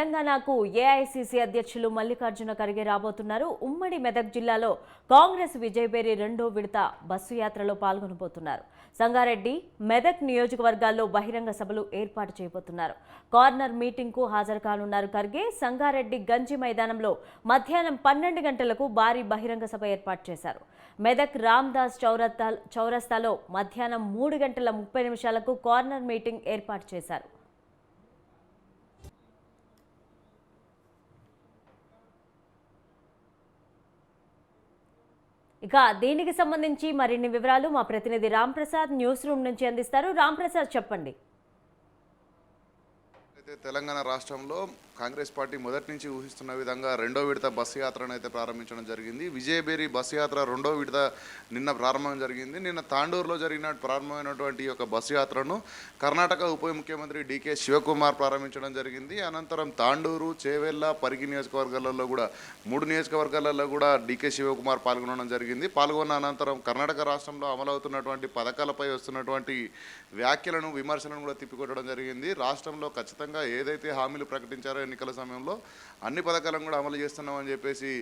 తెలంగాణకు ఏఐసిసి అధ్యక్షులు మల్లికార్జున ఖర్గే రాబోతున్నారు. ఉమ్మడి మెదక్ జిల్లాలో కాంగ్రెస్ విజయబేరి రెండో విడత బస్సు యాత్రలో పాల్గొనబోతున్నారు. సంగారెడ్డి మెదక్ నియోజకవర్గాల్లో బహిరంగ సభలు ఏర్పాటు చేయబోతున్నారు. కార్నర్ మీటింగ్కు హాజరు కానున్నారు ఖర్గే. సంగారెడ్డి గంజి మైదానంలో మధ్యాహ్నం పన్నెండు గంటలకు భారీ బహిరంగ సభ ఏర్పాటు చేశారు. మెదక్ రామ్దాస్ చౌరస్తా చౌరస్తాలో మధ్యాహ్నం మూడు గంటల ముప్పై నిమిషాలకు కార్నర్ మీటింగ్ ఏర్పాటు చేశారు. ఇక దీనికి సంబంధించి మరిన్ని వివరాలు మా ప్రతినిధి రామ్ ప్రసాద్ న్యూస్ రూమ్ నుంచి అందిస్తారు. రామ్ ప్రసాద్ చెప్పండి. తెలంగాణ రాష్ట్రంలో కాంగ్రెస్ పార్టీ మొదటి నుంచి ఊహిస్తున్న విధంగా రెండో విడత బస్సు యాత్రను అయితే ప్రారంభించడం జరిగింది. విజయబేరి బస్సు యాత్ర రెండో విడత నిన్న ప్రారంభం జరిగింది. నిన్న తాండూరులో జరిగిన ప్రారంభమైనటువంటి ఈ యొక్క బస్సు యాత్రను కర్ణాటక ఉప ముఖ్యమంత్రి డికే శివకుమార్ ప్రారంభించడం జరిగింది. అనంతరం తాండూరు చేవెళ్ళ పరిగి నియోజకవర్గాలలో కూడా మూడు నియోజకవర్గాలలో కూడా డికే శివకుమార్ పాల్గొనడం జరిగింది. పాల్గొన్న అనంతరం కర్ణాటక రాష్ట్రంలో అమలవుతున్నటువంటి పథకాలపై వస్తున్నటువంటి వ్యాఖ్యలను విమర్శలను కూడా తిప్పికొట్టడం జరిగింది. రాష్ట్రంలో ఖచ్చితంగా ఏదైతే హామీలు ప్రకటించారో ఎన్నికల సమయంలో అన్ని పథకాలను కూడా అమలు చేస్తున్నామని చెప్పేసి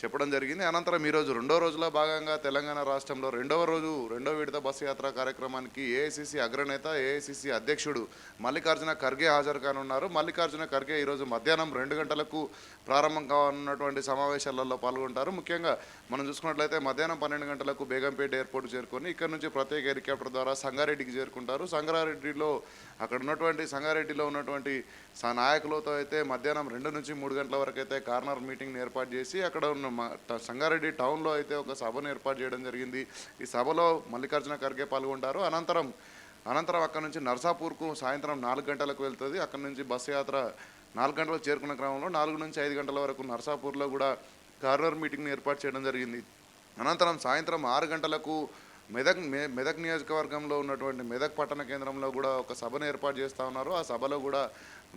చెప్పడం జరిగింది. అనంతరం ఈరోజు రెండో రోజులో భాగంగా తెలంగాణ రాష్ట్రంలో రెండవ రోజు రెండో విడత బస్సు యాత్ర కార్యక్రమానికి ఏఐసిసి అగ్రనేత ఏఐసిసి అధ్యక్షుడు మల్లికార్జున ఖర్గే హాజరు కానున్నారు. మల్లికార్జున ఖర్గే ఈరోజు మధ్యాహ్నం రెండు గంటలకు ప్రారంభం కానున్నటువంటి సమావేశాలలో పాల్గొంటారు. ముఖ్యంగా మనం చూసుకున్నట్లయితే మధ్యాహ్నం పన్నెండు గంటలకు బేగంపేట ఎయిర్పోర్ట్ చేరుకొని ఇక్కడ నుంచి ప్రత్యేక హెలికాప్టర్ ద్వారా సంగారెడ్డికి చేరుకుంటారు. సంగారెడ్డిలో అక్కడ ఉన్నటువంటి సంగారెడ్డిలో ఉన్నటువంటి నాయకులతో అయితే మధ్యాహ్నం రెండు నుంచి మూడు గంటల వరకు అయితే కార్నర్ మీటింగ్ని ఏర్పాటు చేసి అక్కడ ఉన్న మా సంగారెడ్డి టౌన్లో అయితే ఒక సభను ఏర్పాటు చేయడం జరిగింది. ఈ సభలో మల్లికార్జున ఖర్గే పాల్గొంటారు. అనంతరం అనంతరం అక్కడ నుంచి నర్సాపూర్కు సాయంత్రం నాలుగు గంటలకు వెళ్తుంది. అక్కడ నుంచి బస్సు యాత్ర నాలుగు గంటలకు చేరుకున్న క్రమంలో నాలుగు నుంచి ఐదు గంటల వరకు నర్సాపూర్లో కూడా కార్నర్ మీటింగ్ని ఏర్పాటు చేయడం జరిగింది. అనంతరం సాయంత్రం ఆరు గంటలకు మెదక్ మెదక్ నియోజకవర్గంలో ఉన్నటువంటి మెదక్ పట్టణ కేంద్రంలో కూడా ఒక సభను ఏర్పాటు చేస్తూ ఉన్నారు. ఆ సభలో కూడా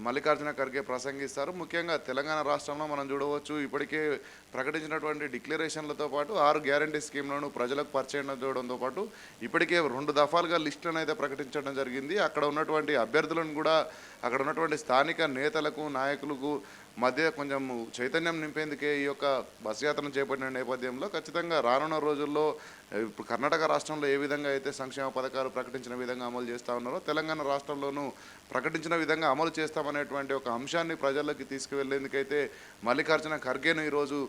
మల్లికార్జున ఖర్గే ప్రసంగిస్తారు. ముఖ్యంగా తెలంగాణ రాష్ట్రంలో మనం చూడవచ్చు ఇప్పటికే ప్రకటించినటువంటి డిక్లరేషన్లతో పాటు ఆరు గ్యారంటీ స్కీమ్లను ప్రజలకు పరిచయం చేయడంతో పాటు ఇప్పటికే రెండు దఫాలుగా లిస్టులను అయితే ప్రకటించడం జరిగింది. అక్కడ ఉన్నటువంటి అభ్యర్థులను కూడా అక్కడ ఉన్నటువంటి స్థానిక నేతలకు నాయకులకు మధ్య కొంచెం చైతన్యం నింపేందుకే ఈ యొక్క బస్ యాత్రను చేపట్టిన నేపథ్యంలో ఖచ్చితంగా రానున్న రోజుల్లో ఇప్పుడు కర్ణాటక రాష్ట్రంలో ఏ విధంగా అయితే సంక్షేమ పథకాలు ప్రకటించిన విధంగా అమలు చేస్తూ ఉన్నారో తెలంగాణ రాష్ట్రంలోనూ ప్రకటించిన విధంగా అమలు చేస్తామనేటువంటి ఒక అంశాన్ని ప్రజల్లోకి తీసుకువెళ్ళేందుకైతే మల్లికార్జున ఖర్గేను ఈరోజు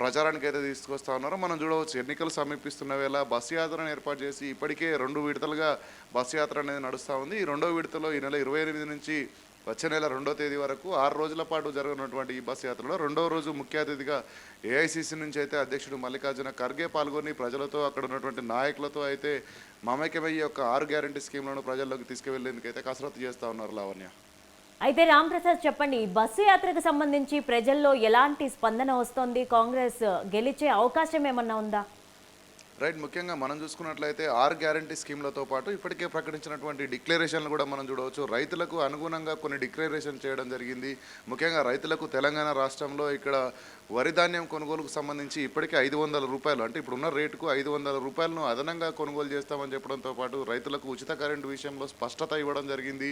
ప్రచారానికి అయితే తీసుకొస్తా ఉన్నారో మనం చూడవచ్చు ఎన్నికలు సమీపిస్తున్న వేళ బస్సు యాత్రను ఏర్పాటు చేసి ఇప్పటికే రెండు విడతలుగా బస్సు యాత్ర అనేది నడుస్తూ ఉంది. ఈ రెండో విడతలో ఈ నెల ఇరవై ఎనిమిది నుంచి వచ్చే నెల రెండో తేదీ వరకు ఆరు రోజుల పాటు జరగనున్నటువంటి ఈ బస్సు యాత్రలో రెండో రోజు ముఖ్య అతిథిగా ఏఐసిసి నుంచి అయితే అధ్యక్షుడు మల్లికార్జున ఖర్గే పాల్గొని ప్రజలతో అక్కడ ఉన్నటువంటి నాయకులతో అయితే మమైక్యమయ్యే యొక్క ఆరు గ్యారంటీ స్కీమ్లను ప్రజల్లోకి తీసుకువెళ్ళేందుకు అయితే కసరత్తు చేస్తూ ఉన్నారు లావణ్య. అయితే రామ్ ప్రసాద్ చెప్పండి బస్సు యాత్రకు సంబంధించి ప్రజల్లో ఎలాంటి స్పందన వస్తోంది? కాంగ్రెస్ గెలిచే అవకాశం ఏమన్నా ఉందా? రైట్ ముఖ్యంగా మనం చూసుకున్నట్లయితే ఆర్ గ్యారంటీ స్కీమ్లతో పాటు ఇప్పటికే ప్రకటించినటువంటి డిక్లరేషన్లు కూడా మనం చూడవచ్చు. రైతులకు అనుగుణంగా కొన్ని డిక్లరేషన్ చేయడం జరిగింది. ముఖ్యంగా రైతులకు తెలంగాణ రాష్ట్రంలో ఇక్కడ వరి ధాన్యం కొనుగోలుకు సంబంధించి ఇప్పటికే ఐదు వందల రూపాయలు అంటే ఇప్పుడున్న రేటుకు ఐదు వందల రూపాయలను అదనంగా కొనుగోలు చేస్తామని చెప్పడంతో పాటు రైతులకు ఉచిత కరెంటు విషయంలో స్పష్టత ఇవ్వడం జరిగింది.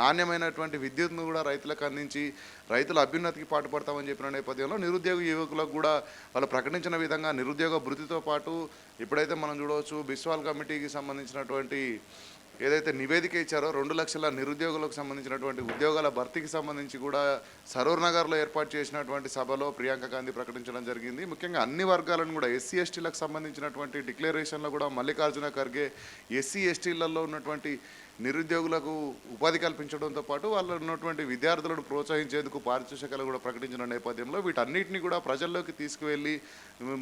నాణ్యమైనటువంటి విద్యుత్ను కూడా రైతులకు అందించి రైతుల అభ్యున్నతికి పాటుపడతామని చెప్పిన నేపథ్యంలో నిరుద్యోగ యువకులకు కూడా వాళ్ళు ప్రకటించిన విధంగా నిరుద్యోగ భృతితో పాటు ఇప్పుడైతే మనం చూడవచ్చు బిస్వాల్ కమిటీకి సంబంధించినటువంటి ఏదైతే నివేదిక ఇచ్చారో రెండు లక్షల నిరుద్యోగులకు సంబంధించినటువంటి ఉద్యోగాల భర్తీకి సంబంధించి కూడా సరూర్ నగర్లో ఏర్పాటు చేసినటువంటి సభలో ప్రియాంక గాంధీ ప్రకటించడం జరిగింది. ముఖ్యంగా అన్ని వర్గాలను కూడా ఎస్సీ ఎస్టీలకు సంబంధించినటువంటి డిక్లరేషన్లో కూడా మల్లికార్జున ఖర్గే ఎస్సీ ఎస్టీలలో ఉన్నటువంటి నిరుద్యోగులకు ఉపాధి కల్పించడంతో పాటు వాళ్ళు ఉన్నటువంటి విద్యార్థులను ప్రోత్సహించేందుకు పారితోషికాలు కూడా ప్రకటించిన నేపథ్యంలో వీటన్నిటిని కూడా ప్రజల్లోకి తీసుకువెళ్ళి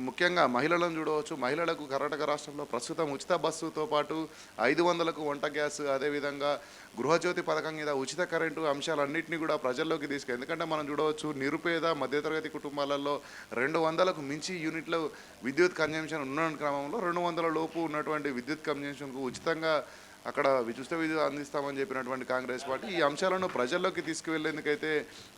ముఖ్యంగా మహిళలను చూడవచ్చు. మహిళలకు కర్ణాటక రాష్ట్రంలో ప్రస్తుతం ఉచిత బస్సుతో పాటు ఐదు వందలకు వంట గ్యాస్ అదేవిధంగా గృహజ్యోతి పథకం మీద ఉచిత కరెంటు అంశాలన్నింటినీ కూడా ప్రజల్లోకి తీసుకు ఎందుకంటే మనం చూడవచ్చు నిరుపేద మధ్యతరగతి కుటుంబాలలో రెండు వందలకు మించి యూనిట్లు విద్యుత్ కన్జంప్షన్ ఉన్న క్రమంలో రెండు వందల లోపు ఉన్నటువంటి విద్యుత్ కన్జంప్షన్కు ఉచితంగా అక్కడ విశిష్ట విధి అందిస్తామని చెప్పినటువంటి కాంగ్రెస్ పార్టీ ఈ అంశాలను ప్రజల్లోకి తీసుకువెళ్ళేందుకైతే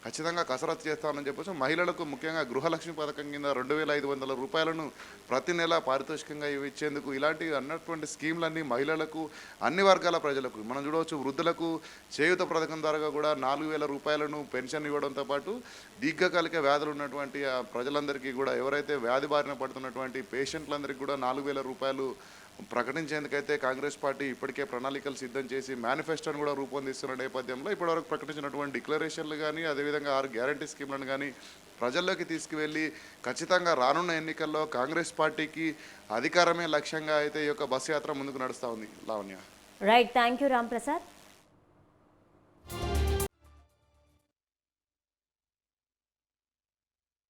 ఖచ్చితంగా కసరత్తు చేస్తామని చెప్పేసి మహిళలకు ముఖ్యంగా గృహలక్ష్మి పథకం కింద రెండు వేల ఐదు వందల రూపాయలను ప్రతి నెల పారితోషికంగా ఇచ్చేందుకు ఇలాంటి అన్నటువంటి స్కీమ్లన్నీ మహిళలకు అన్ని వర్గాల ప్రజలకు మనం చూడవచ్చు వృద్ధులకు చేయూత పథకం ద్వారా కూడా నాలుగు వేల రూపాయలను పెన్షన్ ఇవ్వడంతో పాటు దీర్ఘకాలిక వ్యాధులు ఉన్నటువంటి ఆ ప్రజలందరికీ కూడా ఎవరైతే వ్యాధి బారిన పడుతున్నటువంటి పేషెంట్లందరికీ కూడా నాలుగు వేల రూపాయలు ప్రకటించేందుకైతే కాంగ్రెస్ పార్టీ ఇప్పటికే ప్రణాళికలు సిద్ధం చేసి మేనిఫెస్టోను కూడా రూపొందిస్తున్న నేపథ్యంలో ఇప్పటివరకు ప్రకటించినటువంటి డిక్లరేషన్లు కానీ అదేవిధంగా ఆరు గ్యారంటీ స్కీమ్లను కానీ ప్రజల్లోకి తీసుకువెళ్ళి ఖచ్చితంగా రానున్న ఎన్నికల్లో కాంగ్రెస్ పార్టీకి అధికారమే లక్ష్యంగా అయితే ఈ యొక్క బస్ యాత్ర ముందుకు నడుస్తూ ఉంది. Lavanya. Right thank you Ram Prasad